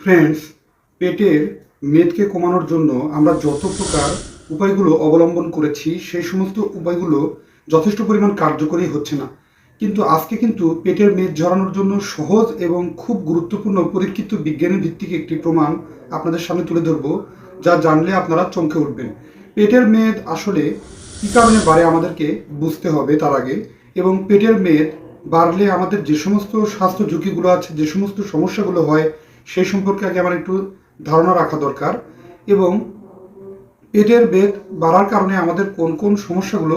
Friends পেটের মেদকে কমানোর জন্য আমরা যত প্রকার উপায়গুলো অবলম্বন করেছি, সেই সমস্ত উপায়গুলো যথেষ্ট পরিমাণ কার্যকরী হচ্ছে না। কিন্তু আজকে কিন্তু পেটের মেদ ঝরানোর জন্য সহজ এবং খুব গুরুত্বপূর্ণ পরীক্ষিত বিজ্ঞানী ভিত্তিক একটি প্রমাণ আপনাদের সামনে তুলে ধরবো, যা জানলে আপনারা চমকে উঠবেন। পেটের মেদ আসলে কী কারণে বাড়ে আমাদেরকে বুঝতে হবে তার আগে, এবং পেটের মেদ বাড়লে আমাদের যে সমস্ত স্বাস্থ্য ঝুঁকিগুলো আছে, যে সমস্ত সমস্যাগুলো হয় সেই সম্পর্কে আগে আমার একটু ধারণা রাখা দরকার এবং পেটের বেদ বাড়ার কারণে আমাদের কোন কোন সমস্যাগুলো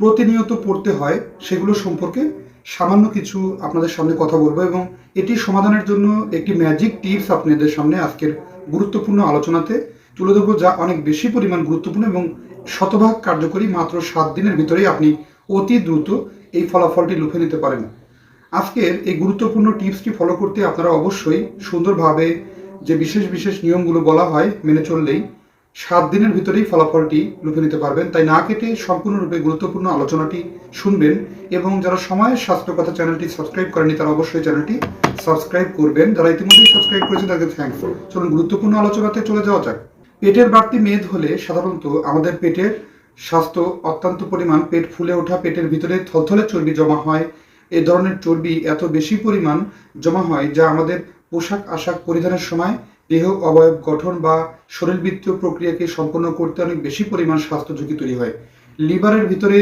প্রতিনিয়ত পড়তে হয় সেগুলো সম্পর্কে সামান্য কিছু আপনাদের সামনে কথা বলব এবং এটি সমাধানের জন্য একটি ম্যাজিক টিপস আপনাদের সামনে আজকের গুরুত্বপূর্ণ আলোচনাতে তুলে ধরবো যা অনেক বেশি পরিমাণ গুরুত্বপূর্ণ এবং শতভাগ কার্যকরী মাত্র সাত দিনের ভিতরেই আপনি অতি দ্রুত এই ফলাফলটি লুফে নিতে পারেন। আজকের এই গুরুত্বপূর্ণ টিপসটি ফলো করতে আপনারা অবশ্যই সুন্দরভাবে যে বিশেষ বিশেষ নিয়মগুলো বলা হয় মেনে চললেই সাত দিনের ভিতরেই ফলাফলটি লুফে নিতে পারবেন। তাই না কেটে সম্পূর্ণরূপে গুরুত্বপূর্ণ আলোচনাটি শুনবেন এবং যারা সময়ের স্বাস্থ্য কথা চ্যানেলটি সাবস্ক্রাইব করেনি তারা অবশ্যই চ্যানেলটি সাবস্ক্রাইব করবেন। যারা ইতিমধ্যেই সাবস্ক্রাইব করেছেন তাদের থ্যাংকস চলুন গুরুত্বপূর্ণ আলোচনাতে চলে যাওয়া যাক। পেটের বাড়তি মেদ হলে সাধারণত আমাদের পেটের স্বাস্থ্য অত্যন্ত পরিমাণ, পেট ফুলে ওঠা, পেটের ভিতরে থলথলে চর্বি জমা হয় এ ধরনের চর্বি এত বেশি পরিমাণ জমা হয় যা আমাদের পোশাক আশাক পরিধানের সময় দেহ অবয়ব গঠন বা শরীরবৃত্তীয় প্রক্রিয়াকে সম্পন্ন করতে অনেক বেশি পরিমাণ স্বাস্থ্য ঝুঁকি তৈরি হয়। লিভারের ভিতরে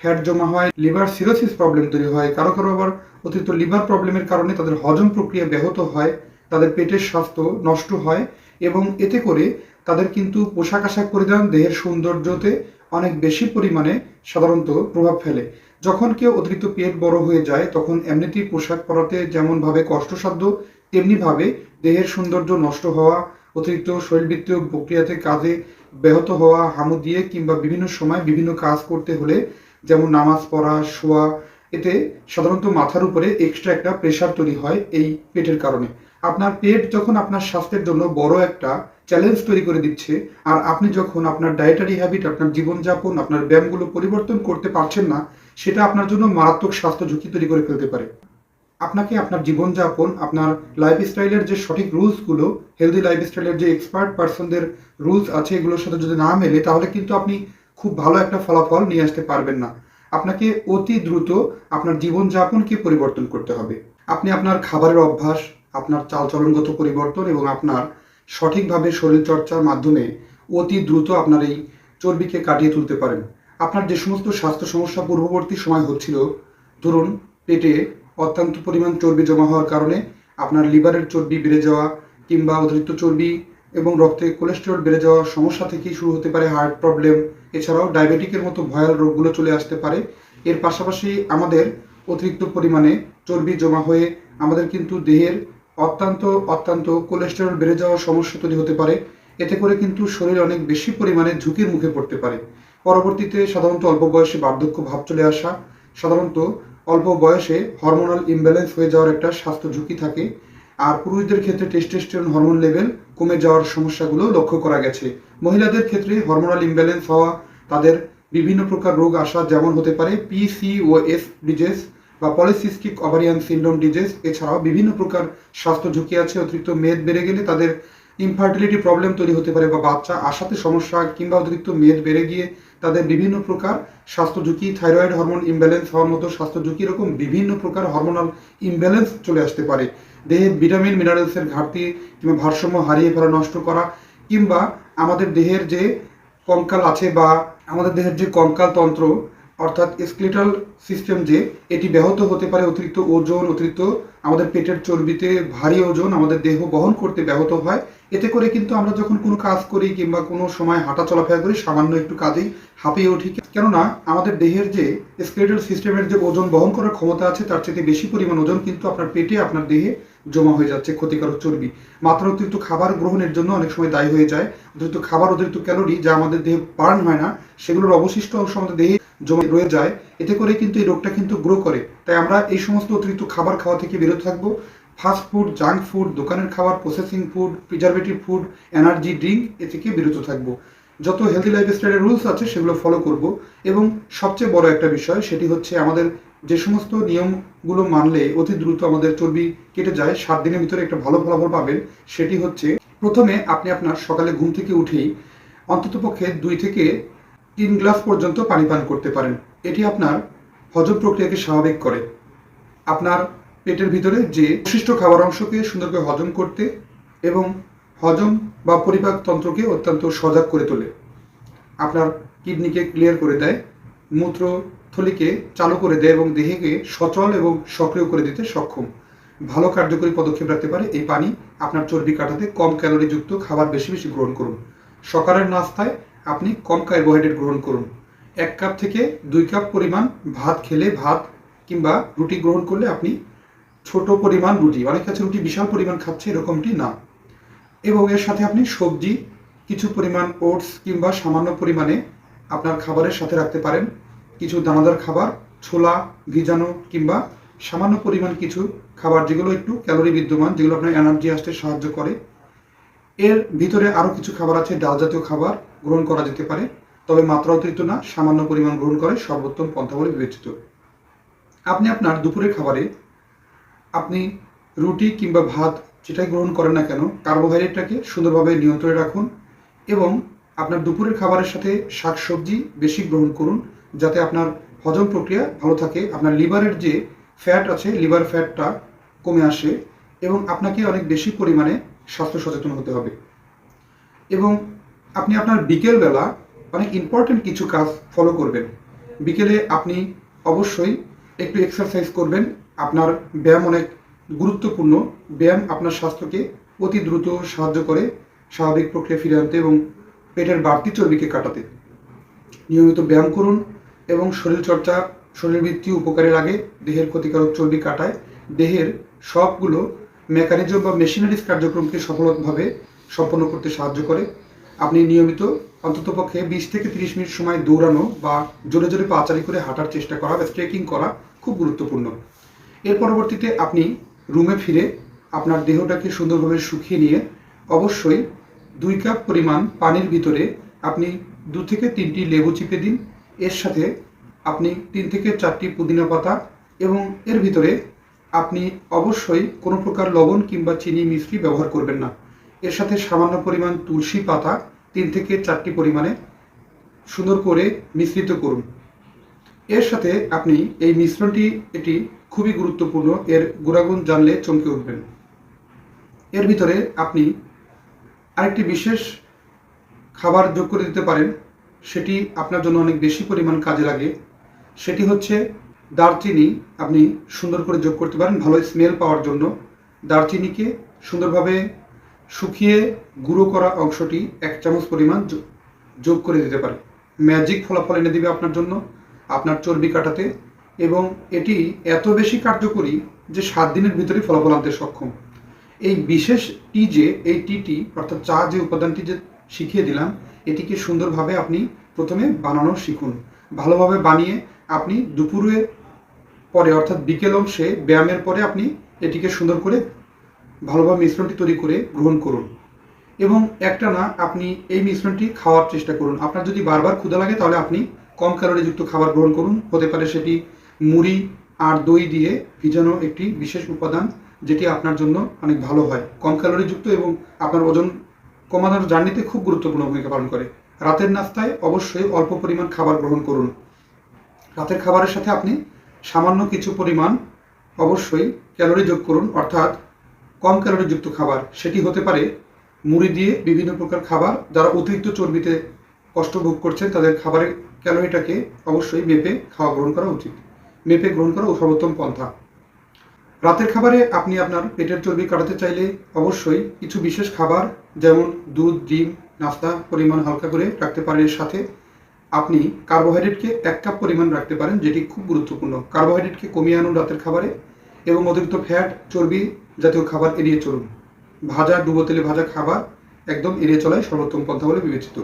ফ্যাট জমা হয়, লিভার সিরোসিস প্রবলেম তৈরি হয়, কারও কারও আবার অতিরিক্ত লিভার প্রবলেমের কারণে তাদের হজম প্রক্রিয়া ব্যাহত হয়, তাদের পেটের স্বাস্থ্য নষ্ট হয় এবং এতে করে তাদের কিন্তু পোশাক আশাক পরিধান, দেহের সৌন্দর্যতে অনেক বেশি পরিমাণে সাধারণত প্রভাব ফেলে। যখন কেউ অতিরিক্ত পেট বড় হয়ে যায়, তখন এমনিতেই পোশাক পরাতে যেমনভাবে কষ্টসাধ্য, তেমনিভাবে দেহের সৌন্দর্য নষ্ট হওয়া, অতিরিক্ত শরীরবৃত্তীয় প্রক্রিয়াতে কাজে ব্যাহত হওয়া, হামু দিয়ে কিংবা বিভিন্ন সময় বিভিন্ন কাজ করতে হলে, যেমন নামাজ পড়া, শোয়া, এতে সাধারণত মাথার উপরে এক্সট্রা একটা প্রেশার তৈরি হয় এই পেটের কারণে। আপনার পেট যখন আপনার স্বাস্থ্যের জন্য বড় একটা চ্যালেঞ্জ তৈরি করে দিচ্ছে, আর আপনি যখন আপনার ডায়েটারি হ্যাবিট আপনার জীবনযাপন, আপনার ব্যায়ামগুলো পরিবর্তন করতে পারছেন না সেটা আপনার জন্য মারাত্মক স্বাস্থ্য ঝুঁকি তৈরি করে ফেলতে পারে। আপনাকে আপনার জীবনযাপন, আপনার লাইফস্টাইলের যে সঠিক রুলসগুলো হেলদি লাইফস্টাইলের যে এক্সপার্ট পার্সনদের রুলস আছে এগুলোর সাথে যদি না মেলে, তাহলে কিন্তু আপনি খুব ভালো একটা ফলাফল নিয়ে আসতে পারবেন না। আপনাকে অতি দ্রুত আপনার জীবনযাপনকে পরিবর্তন করতে হবে। আপনি আপনার খাবারের অভ্যাস, আপনার চালচলনগত পরিবর্তন এবং আপনার সঠিকভাবে শরীরচর্চার মাধ্যমে অতি দ্রুত আপনার এই চর্বিকে কাটিয়ে তুলতে পারেন। আপনার যে সমস্ত স্বাস্থ্য সমস্যা পূর্ববর্তী সময় হচ্ছিল, ধরুন, পেটে অত্যন্ত পরিমাণ চর্বি জমা হওয়ার কারণে আপনার লিভারের চর্বি বেড়ে যাওয়া কিংবা অতিরিক্ত চর্বি এবং রক্তে কোলেস্টেরল বেড়ে যাওয়ার সমস্যা থেকেই শুরু হতে পারে হার্ট প্রবলেম এছাড়াও ডায়াবেটিকের মতো ভয়াল রোগগুলো চলে আসতে পারে। এর পাশাপাশি আমাদের অতিরিক্ত পরিমাণে চর্বি জমা হয়ে আমাদের কিন্তু দেহের অত্যন্ত অত্যন্ত কোলেস্টেরল বেড়ে যাওয়ার সমস্যা তৈরি হতে পারে। এতে করে কিন্তু শরীর অনেক বেশি পরিমাণে ঝুঁকির মুখে পড়তে পারে। পরবর্তীতে সাধারণত অল্প বয়সে বার্ধক্য ভাব চলে আসা, সাধারণত অল্প বয়সে হরমোনাল ইমব্যালেন্স হয়ে যাওয়ার একটা স্বাস্থ্য ঝুঁকি থাকে, আর পুরুষদের ক্ষেত্রে টেস্টোস্টেরন হরমোন লেভেল কমে যাওয়ার সমস্যাগুলো লক্ষ্য করা গেছে। মহিলাদের ক্ষেত্রে হরমোনাল ইমব্যালেন্স হওয়া, তাদের বিভিন্ন প্রকার রোগ আসা যেমন হতে পারে পিসি পিসিওএস ডিজেস বা পলিসিস্টিক ওভারিয়ান সিন্ড্রোম ডিজেস এছাড়াও বিভিন্ন প্রকার স্বাস্থ্য ঝুঁকি আছে, অতিরিক্ত মেদ বেড়ে গেলে তাদের ইনফার্টিলিটি প্রবলেম তৈরি হতে পারে বা বাচ্চা আসাতে সমস্যা কিংবা অতিরিক্ত মেদ বেড়ে গিয়ে তাদের বিভিন্ন প্রকার স্বাস্থ্য ঝুঁকি, থাইরয়েড হরমোন ইমব্যালেন্স হওয়ার মতো স্বাস্থ্য ঝুঁকি এরকম বিভিন্ন প্রকার হরমোনাল ইমব্যালেন্স চলে আসতে পারে। দেহে ভিটামিন মিনারেলসের ঘাটতি কিংবা ভারসাম্য হারিয়ে ফেলা, নষ্ট করা কিংবা আমাদের দেহের যে কঙ্কাল আছে বা আমাদের দেহের যে কঙ্কাল তন্ত্র, অর্থাৎ স্কেলেটাল সিস্টেম যে, এটি ব্যাহত হতে পারে অতিরিক্ত ওজন, অতিরিক্ত আমাদের পেটের চর্বিতে ভারী ওজন আমাদের দেহ বহন করতে ব্যাহত হয়। এতে করে কিন্তু আমরা যখন কোনো কাজ করি কিংবা কোনো সময় হাঁটা চলাফেরা করি, সামান্য একটু কাজেই হাঁপিয়ে উঠি। কেননা আমাদের দেহের যে স্কেলেটাল সিস্টেমের যে ওজন বহন করার ক্ষমতা আছে, তার চেয়ে বেশি পরিমাণ ওজন কিন্তু আপনার পেটে, আপনার দেহে জমা হয়ে যাচ্ছে ক্ষতিকারক চর্বি। মাত্রা অতিরিক্ত খাবার গ্রহণের জন্য অনেক সময় দায়ী হয়ে যায়। অতিরিক্ত খাবার, অতিরিক্ত ক্যালোরি যা আমাদের দেহে বার্ন হয় না, সেগুলোর অবশিষ্ট অংশ আমাদের দেহে জমে রয়ে যায়। এতে করে কিন্তু এই রোগটা কিন্তু গ্রো করে। তাই আমরা এই সমস্ত অতিরিক্ত খাবার খাওয়া থেকে বিরত থাকব। ফাস্ট ফুড, জাঙ্ক ফুড, দোকানের খাবার, processing food, preservative food, energy drink এ থেকে বিরত থাকব। যত হেলদি লাইফস্টাইলের রুলস আছে সেগুলো ফলো করব এবং সবচেয়ে বড় একটা বিষয় সেটি হচ্ছে আমাদের যে সমস্ত নিয়মগুলো মানলে অতি দ্রুত আমাদের চর্বি কেটে যায়, সাত দিনের ভিতরে একটা ভালো ফলাফল পাবেন, সেটি হচ্ছে প্রথমে আপনি আপনার সকালে ঘুম থেকে উঠেই অন্ততপক্ষে দুই থেকে তিন গ্লাস পর্যন্ত পানি পান করতে পারেন। এটি আপনার হজম প্রক্রিয়াকে স্বাভাবিক করে। আপনার পেটের ভিতরে যে অবশিষ্ট খাবার অংশকে সুন্দর করে হজম করতে এবং হজম বা পরিপাক তন্ত্রকে অত্যন্ত সজাগ করে তোলে। আপনার কিডনিকে ক্লিয়ার করে দেয় মূত্র থলিকে চালু করে দেয় এবং দেহকে সচল এবং সক্রিয় করে দিতে সক্ষম। ভালো কার্যকরী পদক্ষেপ রাখতে পারে এই পানি আপনার চর্বি কাটাতে কম ক্যালোরিযুক্ত খাবার বেশি বেশি গ্রহণ করুন। সকালের নাস্তায় আপনি কম কার্বোহাইড্রেট গ্রহণ করুন। এক কাপ থেকে দুই কাপ পরিমাণ ভাত খেলে ভাত কিংবা রুটি গ্রহণ করলে আপনি ছোট পরিমাণ রুটি, অনেক কাছে রুটি বিশাল পরিমাণ খাচ্ছে, এরকমটি না। এবং এর সাথে আপনি সবজি, কিছু পরিমাণ ওটস কিংবা সামান্য পরিমাণে আপনার খাবারের সাথে রাখতে পারেন। কিছু দানাদার খাবার, ছোলা ভিজানো কিংবা সামান্য পরিমাণ কিছু খাবার যেগুলো একটু ক্যালোরি বিদ্যমান, যেগুলো আপনার এনার্জি আসতে সাহায্য করে। এর ভিতরে আরও কিছু খাবার আছে, ডাল জাতীয় খাবার গ্রহণ করা যেতে পারে, তবে মাত্রা অতিরিক্ত না, সামান্য পরিমাণ গ্রহণ করে সর্বোত্তম পন্থা বলে বিবেচিত। আপনি আপনার দুপুরের খাবারে আপনি রুটি কিংবা ভাত যেটাই গ্রহণ করেন না কেন, কার্বোহাইড্রেটটাকে সুন্দরভাবে নিয়ন্ত্রণে রাখুন এবং আপনার দুপুরের খাবারের সাথে শাকসবজি বেশি গ্রহণ করুন যাতে আপনার হজম প্রক্রিয়া ভালো থাকে, আপনার লিভারের যে ফ্যাট আছে, লিভার ফ্যাটটা কমে আসে এবং আপনাকে অনেক বেশি পরিমাণে স্বাস্থ্য সচেতন হতে হবে। এবং আপনি আপনার বিকেলবেলা অনেক ইম্পর্টেন্ট কিছু কাজ ফলো করবেন। বিকেলে আপনি অবশ্যই একটু এক্সারসাইজ করবেন আপনার ব্যায়াম অনেক গুরুত্বপূর্ণ। ব্যায়াম আপনার স্বাস্থ্যকে অতি দ্রুত সাহায্য করে, স্বাভাবিক প্রক্রিয়া ফিরে আনতে এবং পেটের বাড়তি চর্বিকে কাটাতে। নিয়মিত ব্যায়াম করুন এবং শরীরচর্চা, শরীরবৃত্তি উপকারে লাগে, দেহের ক্ষতিকারক চর্বি কাটায়। দেহের সবগুলো মেকানিজম বা মেশিনারিজ কার্যক্রমকে সফলভাবে সম্পন্ন করতে সাহায্য করে। আপনি নিয়মিত অন্ততপক্ষে বিশ থেকে তিরিশ মিনিট সময় দৌড়ানো বা জোরে জোরে পাচারি করে হাঁটার চেষ্টা করা বা স্ট্রেকিং করা খুব গুরুত্বপূর্ণ। এর পরবর্তীতে আপনি রুমে ফিরে আপনার দেহটাকে সুন্দরভাবে শুকিয়ে নিয়ে অবশ্যই দুই কাপ পরিমাণ পানির ভিতরে আপনি দু থেকে তিনটি লেবু চিপে দিন। এর সাথে আপনি তিন থেকে চারটি পুদিনা পাতা এবং এর ভিতরে আপনি অবশ্যই কোনো প্রকার লবণ কিংবা চিনি মিশ্রি ব্যবহার করবেন না। এর সাথে সামান্য পরিমাণ তুলসী পাতা তিন থেকে চারটি পরিমাণে সুন্দর করে মিশ্রিত করুন। এর সাথে আপনি এই মিশ্রণটি এটি খুবই গুরুত্বপূর্ণ, এর গুণাগুণ জানলে চমকে উঠবেন। এর ভিতরে আপনি আরেকটি বিশেষ খাবার যোগ করে দিতে পারেন, সেটি আপনার জন্য অনেক বেশি পরিমাণ কাজে লাগে। সেটি হচ্ছে দারচিনি, আপনি সুন্দর করে যোগ করতে পারেন, ভালো স্মেল পাওয়ার জন্য। দারচিনিকে সুন্দরভাবে শুকিয়ে গুঁড়ো করা অংশটি এক চামচ পরিমাণ যোগ করে দিতে পারে ম্যাজিক ফলাফল এনে দিবে আপনার জন্য। আপনার চর্বি কাটাতে এবং এটি এত বেশি কার্যকরী যে সাত দিনের ভিতরে ফলাফল আনতে সক্ষম। এই বিশেষ টি যে, এই টিটি অর্থাৎ চা যে উপাদানটি যে শিখিয়ে দিলাম, এটিকে সুন্দরভাবে আপনি প্রথমে বানানো শিখুন। ভালোভাবে বানিয়ে আপনি দুপুরের পরে, অর্থাৎ বিকেল অংশে ব্যায়ামের পরে আপনি এটিকে সুন্দর করে ভালোভাবে মিশ্রণটি তৈরি করে গ্রহণ করুন। এবং একটা না আপনি এই মিশ্রণটি খাওয়ার চেষ্টা করুন। আপনার যদি বারবার ক্ষুধা লাগে, তাহলে আপনি কম ক্যালোরিযুক্ত খাবার গ্রহণ করুন। হতে পারে সেটি মুড়ি আর দই দিয়ে ভিজানো একটি বিশেষ উপাদান যেটি আপনার জন্য অনেক ভালো হয়। কম ক্যালোরিযুক্ত এবং আপনার ওজন কমানোর জার্নিতে খুব গুরুত্বপূর্ণ ভূমিকা পালন করে। রাতের নাস্তায় অবশ্যই অল্প পরিমাণ খাবার গ্রহণ করুন। রাতের খাবারের সাথে আপনি সামান্য কিছু পরিমাণ অবশ্যই ক্যালোরি যোগ করুন, অর্থাৎ কম ক্যালোরিযুক্ত খাবার। সেটি হতে পারে মুড়ি দিয়ে বিভিন্ন প্রকার খাবার যারা অতিরিক্ত চর্বিতে কষ্ট ভোগ করছেন, তাদের খাবারের ক্যালোরিটাকে অবশ্যই মেপে খাওয়া গ্রহণ করা উচিত? মেপে গ্রহণ করা সর্বোত্তম পন্থা। রাতের খাবারে আপনি আপনার পেটের চর্বি কাটাতে চাইলে অবশ্যই কিছু বিশেষ খাবার, যেমন দুধ, ডিম, নাস্তা পরিমাণ হালকা করে রাখতে পারেন। এর সাথে আপনি কার্বোহাইড্রেটকে এক কাপ পরিমাণ রাখতে পারেন, যেটি খুব গুরুত্বপূর্ণ। কার্বোহাইড্রেটকে কমিয়ে আনুন রাতের খাবারে এবং অতিরিক্ত ফ্যাট, চর্বি জাতীয় খাবার এড়িয়ে চলুন। ভাজা, ডুবো তেলে ভাজা খাবার একদম এড়িয়ে চলাই সর্বোত্তম পন্থা বলে বিবেচিত।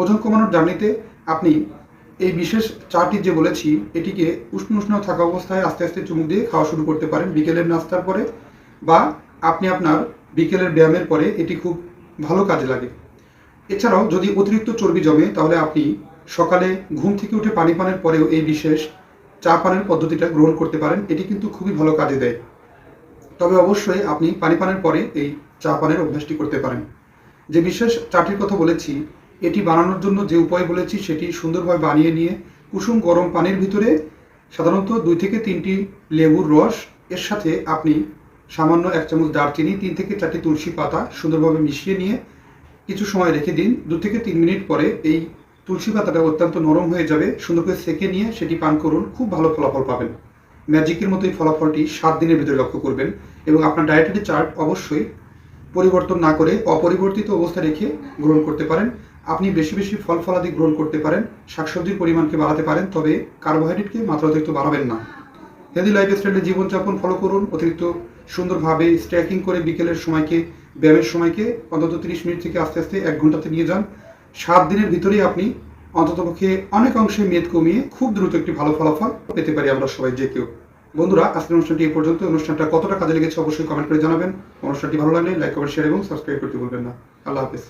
ওজন কমানোর জার্নিতে আপনি এই বিশেষ চাটি যে বলেছি, এটিকে উষ্ণ উষ্ণ থাকা অবস্থায় আস্তে আস্তে চুমুক দিয়ে খাওয়া শুরু করতে পারেন বিকেলের নাস্তার পরে বা আপনি আপনার বিকেলের ব্যায়ামের পরে এটি খুব ভালো কাজে লাগে। এছাড়াও যদি অতিরিক্ত চর্বি জমে, তাহলে আপনি সকালে ঘুম থেকে উঠে পানি পানের পরেও এই বিশেষ চা পানের পদ্ধতিটা গ্রহণ করতে পারেন, এটি কিন্তু খুবই ভালো কাজে দেয়। তবে অবশ্যই আপনি পানি পানের পরে এই চা পানের অভ্যাসটি করতে পারেন। যে বিশেষ চাটির কথা বলেছি এটি বানানোর জন্য যে উপায় বলেছি সেটি সুন্দরভাবে বানিয়ে নিয়ে কুসুম গরম পানির ভিতরে সাধারণত দুই থেকে তিনটি লেবুর রস, এর সাথে আপনি সামান্য এক চামচ দারচিনি, তিন থেকে চারটি তুলসী পাতা সুন্দরভাবে মিশিয়ে নিয়ে কিছু সময় রেখে দিন। দু থেকে তিন মিনিট পরে এই তুলসী পাতাটা অত্যন্ত নরম হয়ে যাবে। সুন্দর করে সেকে নিয়ে সেটি পান করুন। খুব ভালো ফলাফল পাবেন। ম্যাজিকের মতো এই ফলাফলটি সাত দিনের ভিতরে লক্ষ্য করবেন এবং আপনার ডায়েটারি চার্ট অবশ্যই পরিবর্তন না করে অপরিবর্তিত অবস্থা রেখে গ্রহণ করতে পারেন। আপনি বেশি বেশি ফল ফলাদি গ্রহণ করতে পারেন, শাকসবজির পরিমাণকে বাড়াতে পারেন, তবে কার্বোহাইড্রেটকে মাত্রা অতিরিক্ত বাড়াবেন না। হেলদি লাইফস্টাইলে জীবনযাপন ফলো করুন, অতিরিক্ত সুন্দরভাবে স্ট্রেকিং করে বিকেলের সময়কে, ব্যায়ামের সময়কে অন্তত তিরিশ মিনিট থেকে আস্তে আস্তে এক ঘন্টাতে নিয়ে যান। সাত দিনের ভিতরেই আপনি অন্ততপক্ষে অনেক অংশে মেদ কমিয়ে খুব দ্রুত একটি ভালো ফলাফল পেতে পারি আমরা সবাই, যে কেউ। বন্ধুরা, আজকের অনুষ্ঠানটি এই পর্যন্ত। অনুষ্ঠানটা কতটা কাজে লেগেছে অবশ্যই কমেন্ট করে জানাবেন। অনুষ্ঠানটি ভালো লাগলে লাইক কমেন্ট শেয়ার এবং সাবস্ক্রাইব করতে ভুলবেন না। আল্লাহ হাফেজ।